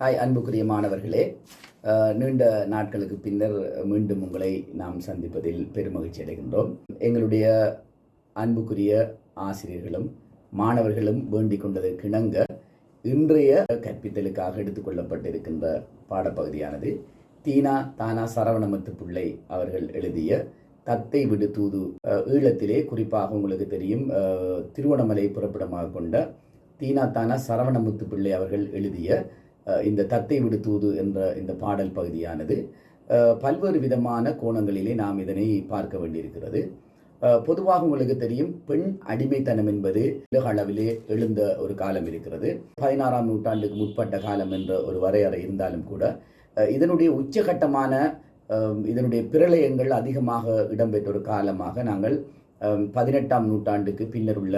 Hi அன்புக்குரிய மாணவர்களே. நீண்ட நாட்களுக்கு பின்னர் மீண்டும் உங்களை நாம் சந்திப்பதில் பெருமகிழ்ச்சி அடைகின்றோம். எங்களுடைய அன்புக்குரிய ஆசிரியர்களும் மாணவர்களும் வேண்டிக் கொண்டதற்கிணங்க இன்றைய கற்பித்தலுக்காக எடுத்துக்கொள்ளப்பட்டிருக்கின்ற பாடப்பகுதியானது தீனா தானா சரவணமுத்து பிள்ளை அவர்கள் எழுதிய தத்தை விடு தூது. ஈழத்திலே குறிப்பாக உங்களுக்கு தெரியும் திருவண்ணாமலை புறப்படமாக கொண்ட தீனா தானா சரவணமுத்து பிள்ளை அவர்கள் எழுதிய இந்த தத்தை விடுத்துவது என்ற இந்த பாடல் பகுதியானது பல்வேறு விதமான கோணங்களிலே நாம் இதனை பார்க்க வேண்டியிருக்கிறது. பொதுவாக உங்களுக்கு தெரியும் பெண் அடிமைத்தனம் என்பது உலக அளவிலே எழுந்த ஒரு காலம் இருக்கிறது. பதினாறாம் நூற்றாண்டுக்கு முற்பட்ட காலம் என்ற ஒரு வரையறை இருந்தாலும் கூட இதனுடைய உச்சகட்டமான இதனுடைய பிரளயங்கள் அதிகமாக இடம்பெற்ற ஒரு காலமாக நாங்கள் பதினெட்டாம் நூற்றாண்டுக்கு பின்னர் உள்ள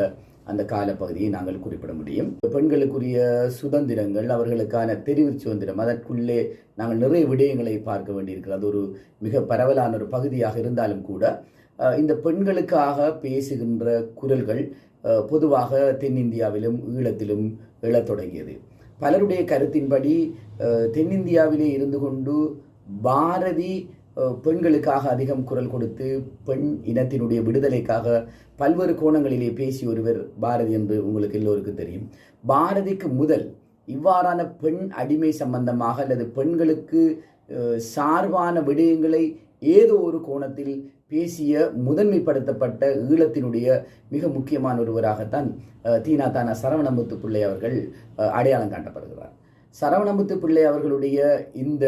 அந்த காலப்பகுதியை நாங்கள் குறிப்பிட முடியும். பெண்களுக்குரிய சுதந்திரங்கள் அவர்களுக்கான தெரிவு சுதந்திரம் அதற்குள்ளே நாங்கள் நிறைய விடயங்களை பார்க்க வேண்டியிருக்கிறது. அது ஒரு மிக பரவலான ஒரு பகுதியாக இருந்தாலும் கூட இந்த பெண்களுக்காக பேசுகின்ற குரல்கள் பொதுவாக தென்னிந்தியாவிலும் ஈழத்திலும் எழத் தொடங்கியது. பலருடைய கருத்தின்படி தென்னிந்தியாவிலே இருந்து கொண்டு பாரதி பெண்களுக்காக அதிகம் குரல் கொடுத்து பெண் இனத்தினுடைய விடுதலைக்காக பல்வேறு கோணங்களிலே பேசிய ஒருவர் பாரதி என்று உங்களுக்கு எல்லோருக்கும் தெரியும். பாரதிக்கு முதல் இவ்வாறான பெண் அடிமை சம்பந்தமாக அல்லது பெண்களுக்கு சார்பான விடயங்களை ஏதோ ஒரு கோணத்தில் பேசிய முதன்மைப்படுத்தப்பட்ட ஈழத்தினுடைய மிக முக்கியமான ஒருவராகத்தான் தீனாத்தான சரவணமுத்து பிள்ளை அவர்கள் அடையாளம் காட்டப்படுகிறார். சரவணமுத்து பிள்ளை அவர்களுடைய இந்த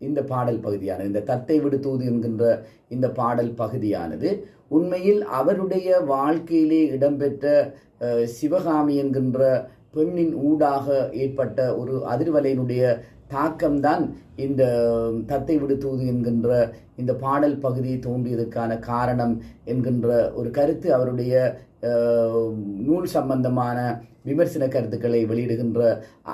இந்த பாடல் பகுதியானது இந்த தத்தை விடுத்தூது என்கின்ற இந்த பாடல் பகுதியானது உண்மையில் அவருடைய வாழ்க்கையிலே இடம்பெற்ற சிவகாமி என்கின்ற பெண்ணின் ஊடாக ஏற்பட்ட ஒரு அதிர்வலையினுடைய தாக்கம்தான் இந்த தத்தை விடுத்தூது என்கின்ற இந்த பாடல் பகுதி தோன்றியதற்கான காரணம் என்கின்ற ஒரு கருத்து அவருடைய நூல் சம்பந்தமான விமர்சன கருத்துக்களை வெளியிடுகின்ற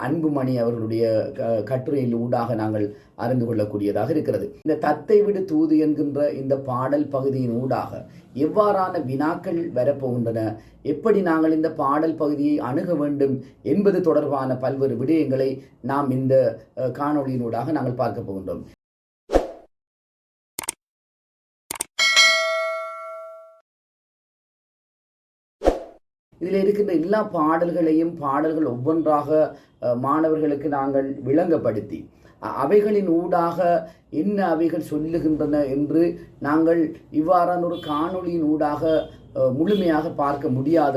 அன்புமணி அவர்களுடைய க- கட்டுரையில் ஊடாக நாங்கள் அறிந்து கொள்ளக்கூடியதாக இருக்கிறது. இந்த தத்தை விடு தூது என்கின்ற இந்த பாடல் பகுதியின் ஊடாக எவ்வாறான வினாக்கள் வரப்போகின்றன எப்படி நாங்கள் இந்த பாடல் பகுதியை அணுக வேண்டும் என்பது தொடர்பான பல்வேறு விடயங்களை நாம் இந்த காணொளியின் காணொளியினூடாக நாங்கள் பார்க்க போகின்றோம். இதில் இருக்கின்ற எல்லா பாடல்களையும் பாடல்கள் ஒவ்வொன்றாக மாணவர்களுக்கு நாங்கள் விளங்கப்படுத்தி அவைகளின் ஊடாக என்ன அவைகள் சொல்லுகின்றன என்று நாங்கள் இவ்வாறான ஒரு காணொளியின் ஊடாக முழுமையாக பார்க்க முடியாத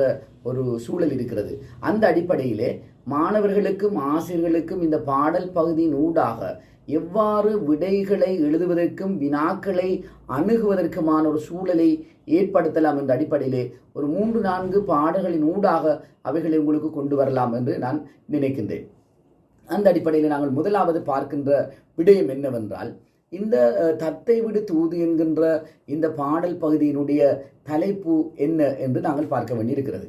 ஒரு சூழல் இருக்கிறது. அந்த அடிப்படையிலே மாணவர்களுக்கும் ஆசிரியர்களுக்கும் இந்த பாடல் பகுதியின் ஊடாக எவ்வாறு விடைகளை எழுதுவதற்கும் வினாக்களை அணுகுவதற்குமான ஒரு சூழலை ஏற்படுத்தலாம் என்ற அடிப்படையிலே ஒரு மூன்று நான்கு பாடல்களின் ஊடாக அவைகளை உங்களுக்கு கொண்டு வரலாம் என்று நான் நினைக்கின்றேன். அந்த அடிப்படையில் நாங்கள் முதலாவது பார்க்கின்ற விடயம் என்னவென்றால் இந்த தத்தை விடு தூது என்கின்ற இந்த பாடல் பகுதியினுடைய தலைப்பு என்ன என்று நாங்கள் பார்க்க வேண்டியிருக்கிறது.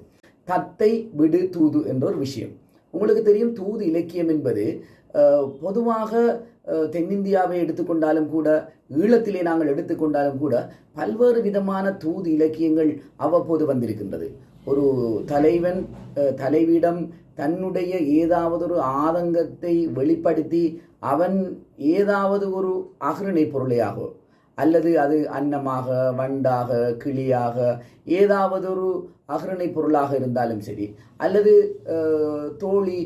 தத்தை விடு தூது என்ற ஒரு விஷயம். உங்களுக்கு தெரியும் தூது இலக்கியம் என்பது பொதுவாக தென்னிந்தியாவை எடுத்துக்கொண்டாலும் கூட ஈழத்திலே நாங்கள் எடுத்துக்கொண்டாலும் கூட பல்வேறு விதமான தூது இலக்கியங்கள் அவ்வப்போது வந்திருக்கின்றது. ஒரு தலைவன் தலைவிடம் தன்னுடைய ஏதாவது ஒரு ஆதங்கத்தை வெளிப்படுத்தி அவன் ஏதாவது ஒரு அகரணை பொருளையாகும் அல்லது அது அன்னமாக வண்டாக கிளியாக ஏதாவது ஒரு அகரணை பொருளாக இருந்தாலும் சரி அல்லது தோழி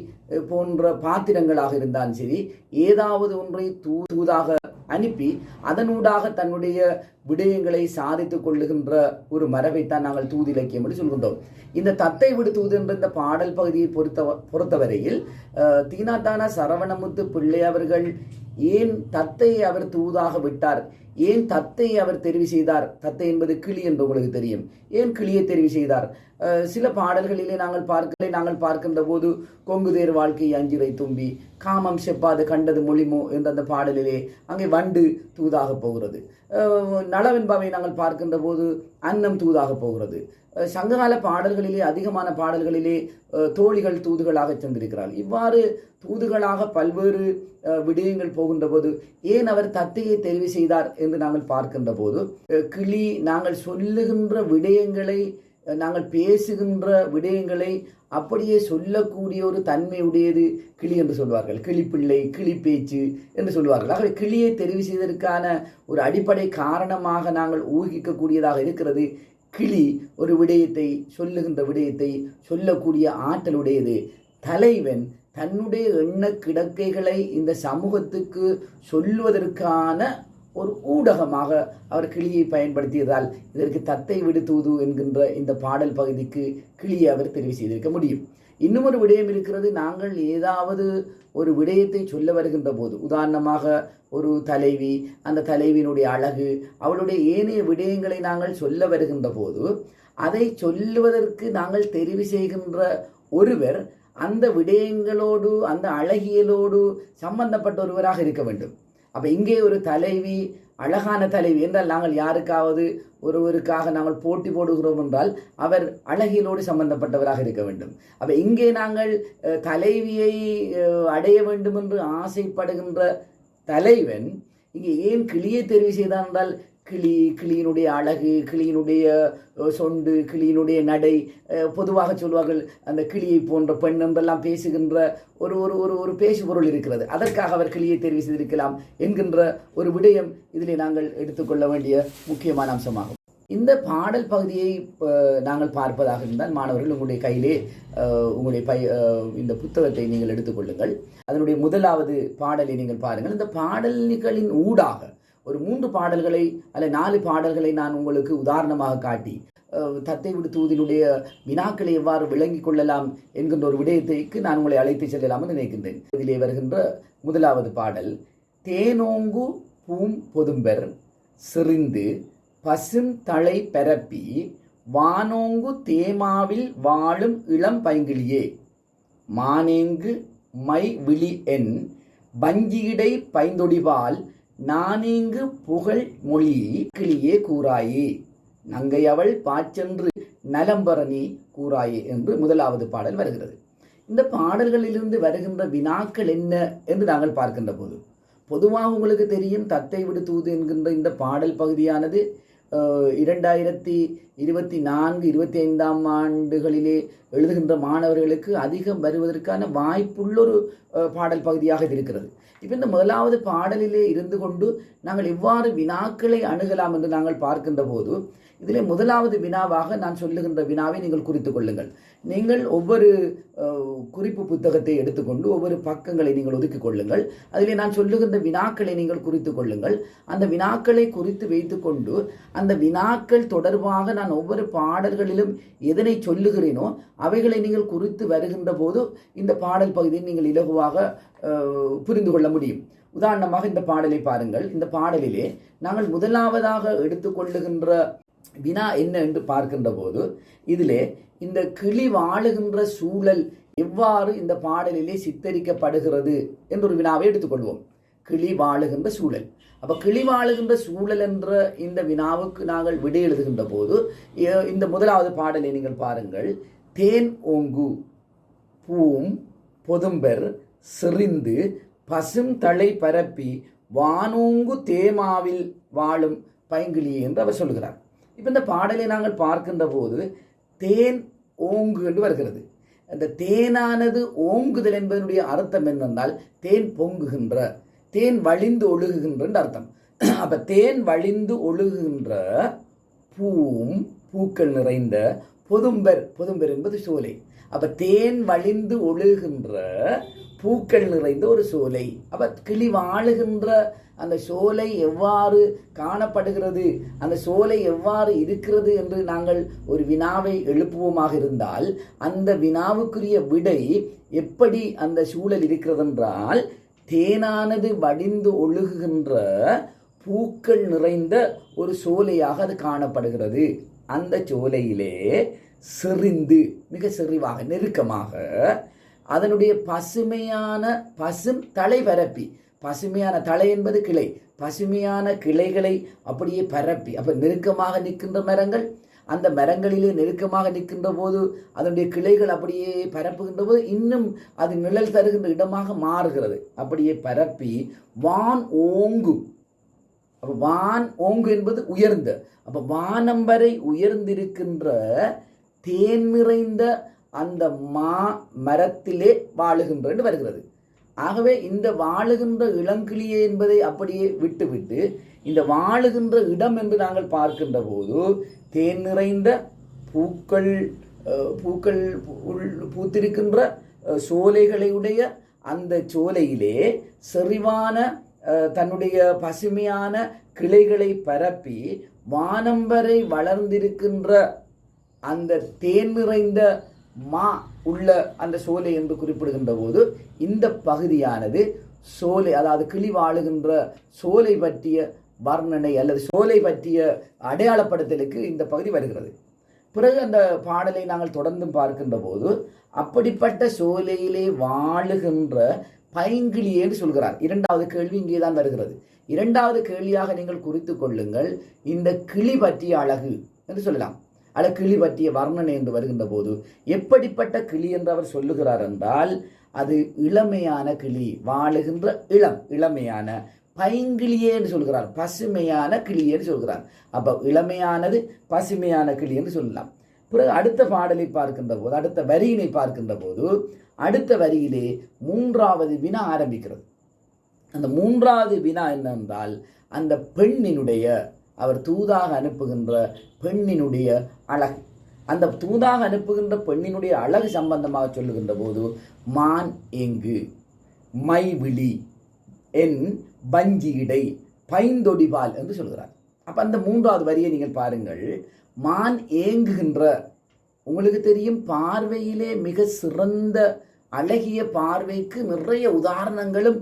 போன்ற பாத்திரங்களாக இருந்தாலும் சரி ஏதாவது ஒன்றை தூ தூதாக அனுப்பி அதனூடாக தன்னுடைய விடயங்களை சாதித்துக் கொள்ளுகின்ற ஒரு மரபைத்தான் நாங்கள் தூது இலக்கியம் என்று சொல்கின்றோம். இந்த தத்தை விடு தூது என்ற இந்த பாடல் பகுதியை பொறுத்த பொறுத்தவரையில் தீனாத்தான தீனாத்தானா சரவணமுத்து பிள்ளை அவர்கள் ஏன் தத்தையை அவர் தூதாக விட்டார்? ஏன் தத்தையை அவர் தெரிவு செய்தார்? தத்தை என்பது கிளி என்று உங்களுக்கு தெரியும். ஏன் கிளியை தெரிவு செய்தார்? சில பாடல்களிலே நாங்கள் பார்க்கலை. நாங்கள் பார்க்கின்ற போது கொங்கு தேர் வாழ்க்கை அஞ்சுரை தும்பி காமம் செப்பாது கண்டது மொழிமோ என்ற அந்த பாடலிலே அங்கே வண்டு தூதாக போகிறது. நலவென்பாவை நாங்கள் பார்க்கின்ற போது அன்னம் தூதாக போகிறது. சங்ககால பாடல்களிலே அதிகமான பாடல்களிலே தோழிகள் தூதுகளாக சென்றிருக்கிறாள் இவ்வாறு தூதுகளாக பல்வேறு விடயங்கள் போகின்ற போது ஏன் அவர் தத்தையை தெரிவு செய்தார் என்று நாங்கள் பார்க்கின்ற போது கிளி நாங்கள் சொல்லுகின்ற விடயங்களை நாங்கள் பேசுகின்ற விடயங்களை அப்படியே சொல்லக்கூடிய ஒரு தன்மையுடையது கிளி என்று சொல்வார்கள். கிளிப்பிள்ளை கிளி பேச்சு என்று சொல்வார்கள். ஆகவே கிளியை தெரிவு செய்வதற்கான ஒரு அடிப்படை காரணமாக நாங்கள் ஊகிக்கக்கூடியதாக இருக்கிறது. கிளி ஒரு விடயத்தை சொல்லுகின்ற விடயத்தை சொல்லக்கூடிய ஆற்றலுடையது. தலைவன் தன்னுடைய எண்ண கிடக்கைகளை இந்த சமூகத்துக்கு சொல்லுவதற்கான ஒரு ஊடகமாக அவர் கிளியை பயன்படுத்தியதால் இதற்கு தத்தை விடுத்தூது என்கின்ற இந்த பாடல் பகுதிக்கு கிளியை அவர் தெரிவு செய்திருக்க முடியும். இன்னும் ஒரு விடயம் இருக்கிறது. நாங்கள் ஏதாவது ஒரு விடயத்தை சொல்ல வருகின்ற போது உதாரணமாக ஒரு தலைவி அந்த தலைவியினுடைய அழகு அவளுடைய ஏனைய விடயங்களை நாங்கள் சொல்ல வருகின்ற போது அதை சொல்லுவதற்கு நாங்கள் தெரிவு செய்கின்ற ஒருவர் அந்த விடயங்களோடு அந்த அழகியலோடு சம்பந்தப்பட்ட ஒருவராக இருக்க வேண்டும். அப்போ இங்கே ஒரு தலைவி அழகான தலைவி என்றால் நாங்கள் யாருக்காவது ஒருவருக்காக நாங்கள் போட்டி போடுகிறோம் என்றால் அவர் அழகியலோடு சம்பந்தப்பட்டவராக இருக்க வேண்டும். அப்போ இங்கே நாங்கள் தலைவியை அடைய வேண்டும் என்று ஆசைப்படுகின்ற தலைவன் இங்கே ஏன் கிளியை தெரிவு செய்தான் என்றால் கிளி கிளியினுடைய அழகு கிளியினுடைய சொண்டு கிளியினுடைய நடை பொதுவாக சொல்வார்கள் அந்த கிளியை போன்ற பெண் என்றெல்லாம் பேசுகின்ற ஒரு ஒரு ஒரு ஒரு பேசு பொருள் இருக்கிறது. அதற்காக அவர் கிளியை தெரிவு செய்திருக்கலாம் என்கின்ற ஒரு விடயம் இதிலே நாங்கள் எடுத்துக்கொள்ள வேண்டிய முக்கியமான அம்சமாகும். இந்த பாடல் பகுதியை நாங்கள் பார்ப்பதாக இருந்தால் மாணவர்கள் உங்களுடைய கையிலே உங்களுடைய பை இந்த புத்தகத்தை நீங்கள் எடுத்துக்கொள்ளுங்கள் அதனுடைய முதலாவது பாடலை நீங்கள் பாருங்கள். இந்த பாடல்களின் ஊடாக ஒரு மூன்று பாடல்களை அல்ல நாலு பாடல்களை நான் உங்களுக்கு உதாரணமாக காட்டி தத்தை விடுத்துவதினுடைய வினாக்களை எவ்வாறு விளங்கிக் கொள்ளலாம் என்கின்ற ஒரு விடயத்தைக்கு நான் உங்களை அழைத்து செல்லலாம் என்று நினைக்கின்றேன். இதிலே வருகின்ற முதலாவது பாடல் தேனோங்கு பூம் பொதும்பர் சிறிந்து பசும் தலை பரப்பி வானோங்கு தேமாவில் வாழும் இளம் பைங்கிளியே மானேங்கு மை விழி என் வஞ்சியிடை பைந்தொடிவால் நானீங்கு புகழ் மொழி கிளியே கூறாயே. நங்கை அவள் பாச்சென்று நலம்பரணி கூறாயே என்று முதலாவது பாடல் வருகிறது. இந்த பாடல்களிலிருந்து வருகின்ற வினாக்கள் என்ன என்று நாங்கள் பார்க்கின்ற போது பொதுவாக உங்களுக்கு தெரியும் தத்தை விடுத்தூது என்கின்ற இந்த பாடல் பகுதியானது இரண்டாயிரத்தி இருபத்தி நான்கு இருபத்தி ஐந்தாம் ஆண்டுகளிலே எழுதுகின்ற மாணவர்களுக்கு அதிகம் வருவதற்கான வாய்ப்புள்ள ஒரு பாடல் பகுதியாக இது இருக்கிறது. இப்போ இந்த முதலாவது பாடலிலே இருந்து கொண்டு நாங்கள் எவ்வாறு வினாக்களை அணுகலாம் என்று நாங்கள் பார்க்கின்ற போது இதிலே முதலாவது வினாவாக நான் சொல்லுகின்ற வினாவை நீங்கள் குறித்துக் கொள்ளுங்கள். நீங்கள் ஒவ்வொரு குறிப்பு புத்தகத்தை எடுத்துக்கொண்டு ஒவ்வொரு பக்கங்களை நீங்கள் ஒதுக்கிக் கொள்ளுங்கள். அதிலே நான் சொல்லுகின்ற வினாக்களை நீங்கள் குறித்து கொள்ளுங்கள். அந்த வினாக்களை குறித்து வைத்துக்கொண்டு அந்த வினாக்கள் தொடர்பாக நான் ஒவ்வொரு பாடல்களிலும் எதனை சொல்லுகிறேனோ அவைகளை நீங்கள் குறித்து வருகின்ற போது இந்த பாடல் பகுதியை நீங்கள் இலகுவாக புரிந்து கொள்ள முடியும். உதாரணமாக இந்த பாடலை பாருங்கள். இந்த பாடலிலே நாங்கள் முதலாவதாக எடுத்துக்கொள்ளுகின்ற வினா என்ன என்று பார்க்கின்ற போது இதிலே இந்த கிளி வாழுகின்ற சூழல் எவ்வாறு இந்த பாடலிலே சித்தரிக்கப்படுகிறது என்ற ஒரு வினாவை எடுத்துக்கொள்வோம். கிளி வாழுகின்ற சூழல். அப்ப கிளி வாழுகின்ற சூழல் என்ற இந்த வினாவுக்கு நாங்கள் விடை எழுதுகின்ற போது இந்த முதலாவது பாடலை நீங்கள் பாருங்கள். தேன் ஓங்கு பூம் பொதும்பர் செறிந்து பசும் தலை பரப்பி வானோங்கு தேமாவில் வாழும் பைங்கிளி என்று அவர் சொல்கிறார் இப்போ இந்த பாடலை நாங்கள் பார்க்கின்ற போது தேன் ஓங்கு என்று வருகிறது. அந்த தேனானது ஓங்குதல் என்பதனுடைய அர்த்தம் என்னென்றால் தேன் பொங்குகின்ற தேன் வழிந்து ஒழுகுகின்ற என்று அர்த்தம். அப்போ தேன் வழிந்து ஒழுகுகின்ற பூம் பூக்கள் நிறைந்த பொதும்பர் பொதும்பர் என்பது சோலை. அப்போ தேன் வழிந்து ஒழுகின்ற பூக்கள் நிறைந்த ஒரு சோலை. அப்போ கிளி வாழுகின்ற அந்த சோலை எவ்வாறு காணப்படுகிறது? அந்த சோலை எவ்வாறு இருக்கிறது என்று நாங்கள் ஒரு வினாவை எழுப்புவோமாக இருந்தால் அந்த வினாவுக்குரிய விடை எப்படி அந்த சூழல் இருக்கிறதென்றால் தேனானது வடிந்து ஒழுகுகின்ற பூக்கள் நிறைந்த ஒரு சோலையாக அது காணப்படுகிறது. அந்த சோலையிலே செறிந்து மிக செறிவாக நெருக்கமாக அதனுடைய பசுமையான பசும் தலைபரப்பி பசுமையான தலை என்பது கிளை. பசுமையான கிளைகளை அப்படியே பரப்பி அப்ப நெருக்கமாக நிற்கின்ற மரங்கள் அந்த மரங்களிலே நெருக்கமாக நிற்கின்ற போது அதனுடைய கிளைகள் அப்படியே பரப்புகின்ற போது இன்னும் அது நிழல் தருகின்ற இடமாக மாறுகிறது. அப்படியே பரப்பி வான் ஓங்கும் அப்ப வான் ஓங்கு என்பது உயர்ந்த அப்ப வானம் வரை உயர்ந்திருக்கின்ற தேன் நிறைந்த அந்த மா மரத்திலே வாழுகின்ற வருகிறது. ஆகவே இந்த வாழுகின்ற இளங்கிளியே என்பதை அப்படியே விட்டுவிட்டு இந்த வாழுகின்ற இடம் என்று நாங்கள் பார்க்கின்ற போது தேன் நிறைந்த பூக்கள் பூக்கள் உள்- பூத்திருக்கின்ற சோலைகளையுடைய அந்த சோலையிலே செறிவான தன்னுடைய பசுமையான கிளைகளை பரப்பி வானம் வரை வளர்ந்திருக்கின்ற அந்த தேன் நிறைந்த மா உள்ள அந்த சோலை என்று குறிப்பிடுகின்ற போது இந்த பகுதியானது சோலை அதாவது கிளி வாழுகின்ற சோலை பற்றிய வர்ணனை அல்லது சோலை பற்றிய அடையாளப்படுத்தலுக்கு இந்த பகுதி வருகிறது. பிறகு அந்த பாடலை நாங்கள் தொடர்ந்து பார்க்கின்ற போது அப்படிப்பட்ட சோலையிலே வாழுகின்ற பைங்கிளி என்று சொல்கிறார். இரண்டாவது கேள்வி இங்கே தான் வருகிறது. இரண்டாவது கேள்வியாக நீங்கள் குறித்து கொள்ளுங்கள். இந்த கிளி பற்றிய அழகு என்று சொல்லலாம். அல்ல கிளி பற்றிய வர்ணனை என்று வருகின்ற போது எப்படிப்பட்ட கிளி என்று அவர் சொல்லுகிறார் என்றால் அது இளமையான கிளி வாழுகின்ற இளம் இளமையான பைங்கிளியே என்று சொல்கிறார். பசுமையான கிளியேன்னு சொல்கிறார். அப்போ இளமையானது பசுமையான கிளி என்று சொல்லலாம். பிறகு அடுத்த பாடலை பார்க்கின்ற போது அடுத்த வரியினை பார்க்கின்ற போது அடுத்த வரியிலே மூன்றாவது வினா ஆரம்பிக்கிறது. அந்த மூன்றாவது வினா என்னென்றால் அந்த பெண்ணினுடைய அவர் தூதாக அனுப்புகின்ற பெண்ணினுடைய அழகு. அந்த தூதாக அனுப்புகின்ற பெண்ணினுடைய அழகு சம்பந்தமாக சொல்லுகின்ற போது மான் எங்கு? மைவிழி என் வஞ்சி இடை பைந்தொடிபால் என்று சொல்கிறார். அப்போ அந்த மூன்றாவது வரியை நீங்கள் பாருங்கள். மான் ஏங்குகின்ற உங்களுக்கு தெரியும் பார்வையிலே மிக சிறந்த அழகிய பார்வைக்கு நிறைய உதாரணங்களும்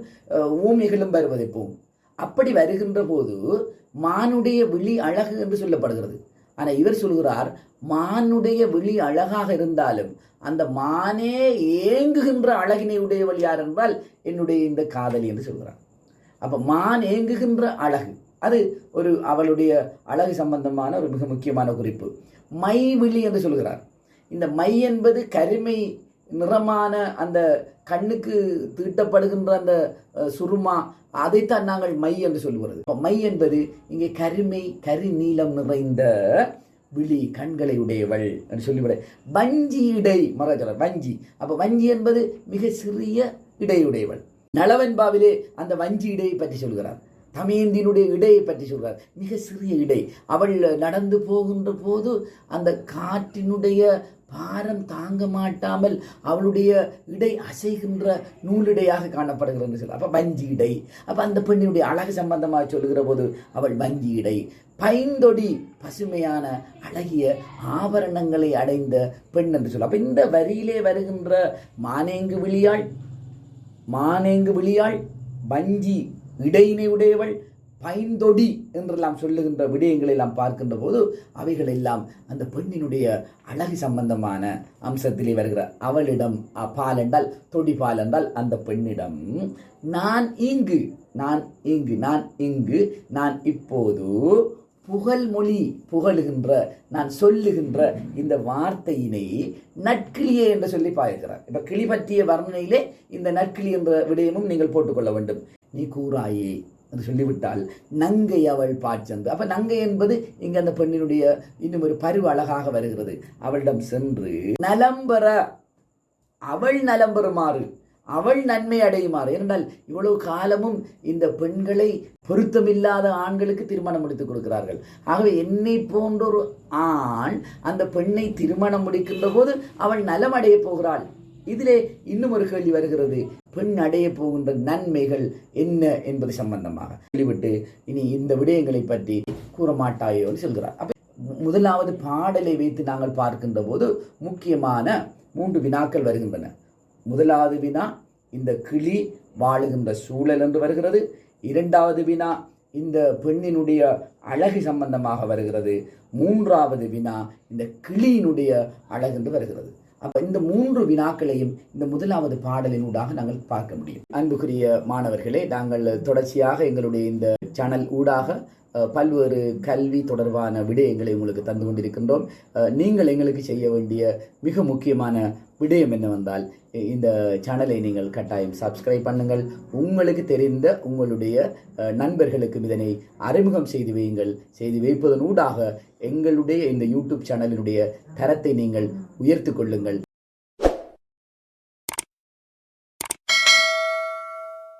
ஊமைகளும் வருவதை போகும் அப்படி வருகின்ற போது மானுடைய விழி அழகு என்று சொல்லப்படுகிறது. ஆனா இவர் சொல்கிறார் மானுடைய விழி அழகாக இருந்தாலும் அந்த மானே ஏங்குகின்ற அழகினை உடையவள் யார் என்றால் என்னுடைய இந்த காதலி என்று சொல்கிறார். அப்ப மான் ஏங்குகின்ற அழகு அது ஒரு அவளுடைய அழகு சம்பந்தமான ஒரு மிக முக்கியமான குறிப்பு. மை விழி என்று சொல்கிறார். இந்த மை என்பது கருமை நிறமான அந்த கண்ணுக்கு தீட்டப்படுகின்ற அந்த சுருமா அதைத்தான் நாங்கள் மை என்று சொல்லுகிறது. மை என்பது இங்கே கருமை கரி நீலம் நிறைந்த விழி கண்களை உடையவள் என்று சொல்லிவிட வஞ்சி இடை மறக்கிறார் வஞ்சி. அப்ப வஞ்சி என்பது மிக சிறிய இடையுடையவள் நளவன்பாவிலே அந்த வஞ்சி இடையை பற்றி சொல்கிறார். தமேந்தினுடைய இடையை பற்றி சொல்கிறார். மிக சிறிய இடை. அவள் நடந்து போகின்ற போது அந்த காற்றினுடைய பாரம் தாங்க மாட்டாமல் அவளுடைய இடை அசைகின்ற நூலிடையாக காணப்படுகிறது என்று சொல்ல அப்போ வஞ்சி இடை. அப்போ அந்த பெண்ணினுடைய அழகு சம்பந்தமாக சொல்லுகிற போது அவள் வஞ்சி இடை. பைந்தொடி பசுமையான அழகிய ஆபரணங்களை அடைந்த பெண் என்று சொல்ல அப்போ இந்த வரியிலே வருகின்ற மானேங்கு விழியாள் மானேங்கு விழியாள் வஞ்சி இடையினை உடையவள் பைந்தொடி என்றெல்லாம் சொல்லுகின்ற விடயங்களை எல்லாம் பார்க்கின்ற போது அவைகள் எல்லாம் அந்த பெண்ணினுடைய அழகு சம்பந்தமான அம்சத்திலே வருகிற. அவளிடம் அ, பால் என்றால் தொடி பால் என்றால் அந்த பெண்ணிடம் நான் இங்கு நான் இங்கு நான் இங்கு நான் இப்போது புகழ்மொழி புகழுகின்ற நான் சொல்லுகின்ற இந்த வார்த்தையினை நற்கிளியே என்று சொல்லி பார்க்கிறார் இப்ப கிளி பற்றிய வர்ணனையிலே இந்த நற்கிளி என்ற விடயமும் நீங்கள் போட்டுக்கொள்ள வேண்டும். நீ கூறாயே என்று சொல்லிவிட்டால் நங்கை அவள் பாய்ச்சென்று அப்ப நங்கை என்பது இங்க அந்த பெண்ணினுடைய இன்னும் ஒரு பருவ அழகாக வருகிறது. அவளிடம் சென்று நலம் பெற அவள் நலம் பெறுமாறு அவள் நன்மை அடையுமாறு. ஏனென்றால் இவ்வளவு காலமும் இந்த பெண்களை பொருத்தமில்லாத ஆண்களுக்கு திருமணம் முடித்துக் கொடுக்கிறார்கள். ஆகவே என்னை போன்ற ஒரு ஆண் அந்த பெண்ணை திருமணம் முடிக்கின்ற போது அவள் நலம் அடையப் போகிறாள். இதிலே இன்னும் ஒரு கேள்வி வருகிறது. பெண் அடைய போகின்ற நன்மைகள் என்ன என்பது சம்பந்தமாக சொல்லிவிட்டு இனி இந்த விடயங்களை பற்றி கூற மாட்டாயோன்னு சொல்கிறார். அப்ப முதலாவது பாடலை வைத்து நாங்கள் பார்க்கின்ற போது முக்கியமான மூன்று வினாக்கள் வருகின்றன. முதலாவது வினா இந்த கிளி வாழுகின்ற சூழல் என்று வருகிறது. இரண்டாவது வினா இந்த பெண்ணினுடைய அழகு சம்பந்தமாக வருகிறது. மூன்றாவது வினா இந்த கிளியினுடைய அழகு என்று வருகிறது. அப்போ இந்த மூன்று வினாக்களையும் இந்த முதலாவது பாடலினூடாக நாங்கள் பார்க்க முடியும். அன்புக்குரிய மாணவர்களே நாங்கள் தொடர்ச்சியாக எங்களுடைய இந்த சேனல் ஊடாக பல்வேறு கல்வி தொடர்பான விடயங்களை உங்களுக்கு தந்து கொண்டிருக்கின்றோம். நீங்கள் எங்களுக்கு செய்ய வேண்டிய மிக முக்கியமான விடயம் என்னவென்றால் இந்த சேனலை நீங்கள் கட்டாயம் சப்ஸ்கிரைப் பண்ணுங்கள். உங்களுக்கு தெரிந்த உங்களுடைய நண்பர்களுக்கும் இதனை அறிமுகம் செய்து வையுங்கள். செய்து வைப்பதனூடாக எங்களுடைய இந்த யூடியூப் சேனலினுடைய தரத்தை நீங்கள் உயர்த்து கொள்ளுங்கள்.